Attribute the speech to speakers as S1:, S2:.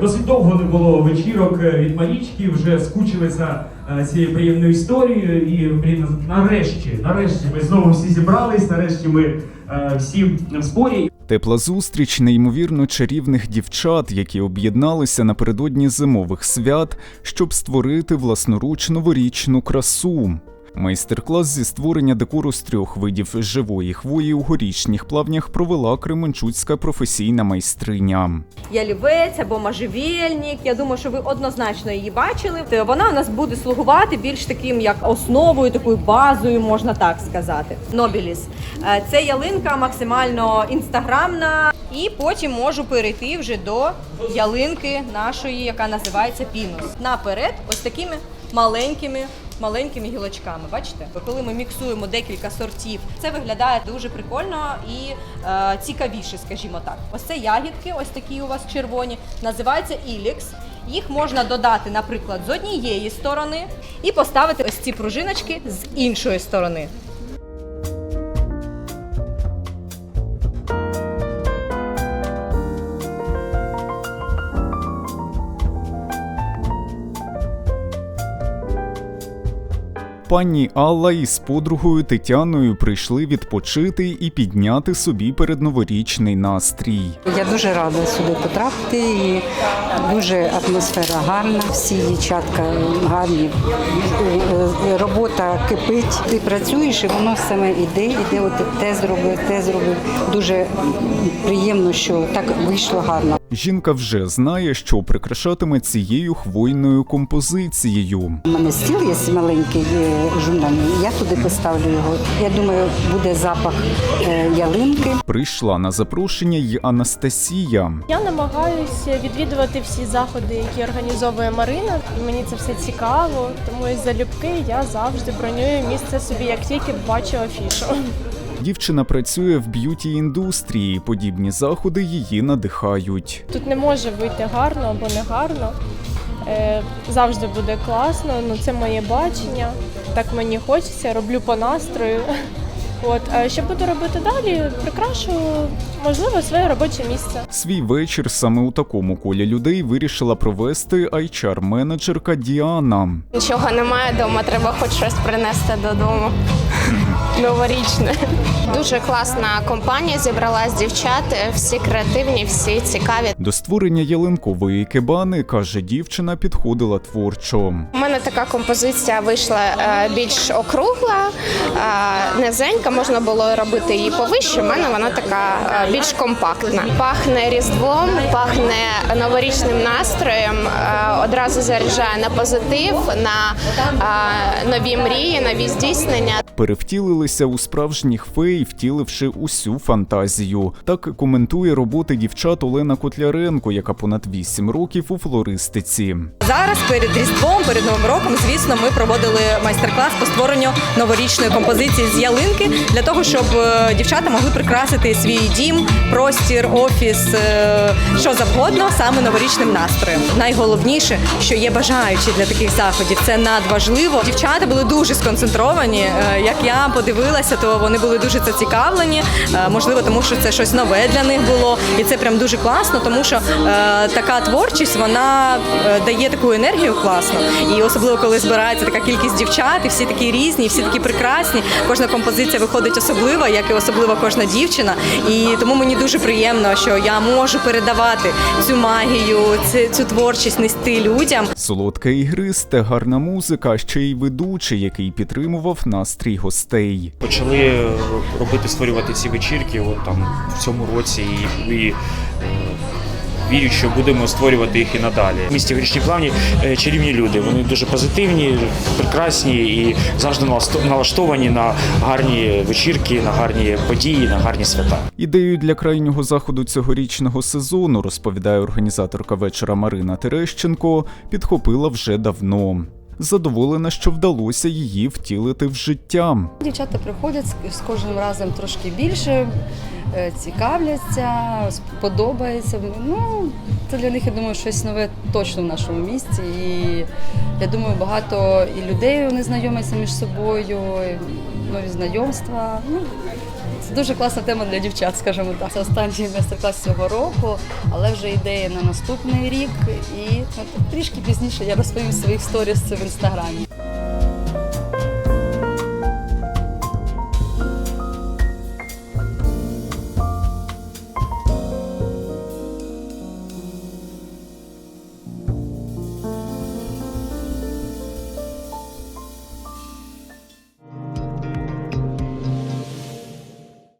S1: досить довго не було вечірок е, від Марічки, вже скучили за е, цією приємною історією. І блін, нарешті, нарешті ми знову всі зібрались. Нарешті ми е, всі в зборі.
S2: Тепла зустріч неймовірно чарівних дівчат, які об'єдналися напередодні зимових свят, щоб створити власноруч новорічну красу. Майстер-клас зі створення декору з трьох видів живої хвої у горішніх плавнях провела кременчуцька професійна майстриня.
S3: ялівець або можжевельник. Я думаю, що ви однозначно її бачили. Вона у нас буде слугувати більш таким як основою, такою базою, можна так сказати. Нобіліс. Е, Це ялинка максимально інстаграмна, і потім можу перейти вже до ялинки нашої, яка називається пінус. Наперед, ось такими маленькими. Маленькими гілочками, бачите, коли ми міксуємо декілька сортів, це виглядає дуже прикольно і е, цікавіше, скажімо так. Ось це ягідки, ось такі у вас червоні, називаються ілікс. Їх можна додати, наприклад, з однієї сторони і поставити ось ці пружиночки з іншої сторони.
S2: Пані Алла із подругою Тетяною прийшли відпочити і підняти собі передноворічний настрій.
S4: Я дуже рада сюди потрапити. І дуже атмосфера гарна. Всі дівчатка гарні. Е, е, Робота кипить. Ти працюєш, і воно саме іде, іде. От те зробив, те зробив. Дуже приємно, що так вийшло гарно.
S2: Жінка вже знає, що прикрашатиме цією хвойною композицією.
S4: У мене стіл є маленький журнальний. Я туди поставлю його. Я думаю, буде запах е, ялинки.
S2: Прийшла на запрошення й Анастасія.
S5: Я намагаюся відвідувати всі заходи, які організовує Марина. І Мені це все цікаво, тому із залюбки я завжди бронюю місце собі, як тільки бачу афішу.
S2: Дівчина працює в б'юті індустрії. Подібні заходи її надихають.
S5: Тут не може вийти гарно або не гарно. Е, завжди буде класно, ну це моє бачення. Так мені хочеться, роблю по настрою. От, а що буду робити далі? Прикрашу, можливо, своє робоче місце.
S2: Свій вечір саме у такому колі людей вирішила провести HR-менеджерка Діана.
S6: Нічого немає вдома, треба хоч щось принести додому. Новорічне. Дуже класна компанія зібралась дівчат, всі креативні, всі цікаві.
S2: До створення ялинкової кебани, каже дівчина, підходила творчо.
S6: У мене така композиція вийшла е, більш округла, е, низенька, можна було робити її повище. У мене вона така е, більш компактна. Пахне різдвом, пахне новорічним настроєм. Одразу заряджає на позитив, на нові мрії, нові здійснення.
S2: Перевтілилися у справжніх фей, втіливши усю фантазію. Так коментує роботи дівчат Олена Котляренко, яка понад 8 років у флористиці.
S3: Зараз перед Різдвом, перед Новим роком, звісно, ми проводили майстер-клас по створенню новорічної композиції з ялинки для того, щоб е, дівчата могли прикрасити свій дім, простір, офіс, е, що завгодно, саме новорічним настроєм. Найголовніше, що є бажаючі для таких заходів, це надважливо. Дівчата були дуже сконцентровані. Як я подивилася, то вони були дуже зацікавлені. Е, Можливо, тому що це щось нове для них було, і це прям дуже класно, тому що е, така творчість вона е, дає таку енергію класну. І особливо коли збирається така кількість дівчат, і всі такі різні, всі такі прекрасні. Кожна композиція виходить особлива, як і особлива кожна дівчина. І тому мені дуже приємно, що я можу передавати цю магію, цю, цю творчість нести людям.
S2: Солодка ігристе, гарна музика, ще й ведучий, який підтримував настрій гостей.
S7: почали робити, створювати ці вечірки от там в цьому році і, і е, вірю, що будемо створювати їх і надалі. В місті Горішні Плавні е, чарівні люди. Вони дуже позитивні, прекрасні і завжди налаштовані на гарні вечірки, на гарні події, на гарні свята.
S2: Ідею для крайнього заходу цьогорічного сезону, розповідає організаторка вечора Марина Терещенко, підхопила вже давно. Задоволена, що вдалося її втілити в життя.
S8: Дівчата приходять з- кожним разом трошки більше, е, цікавляться, сподобається. Ну, це для них, я думаю, щось нове точно в нашому місті. І я думаю, багато і людей вони знайомляться між собою, нові знайомства. Ну, Це дуже класна тема для дівчат, скажімо так. Це останній майстер-клас цього року, але вже ідея на наступний рік. І ну, трішки пізніше я розповім з сторіс в інстаграмі.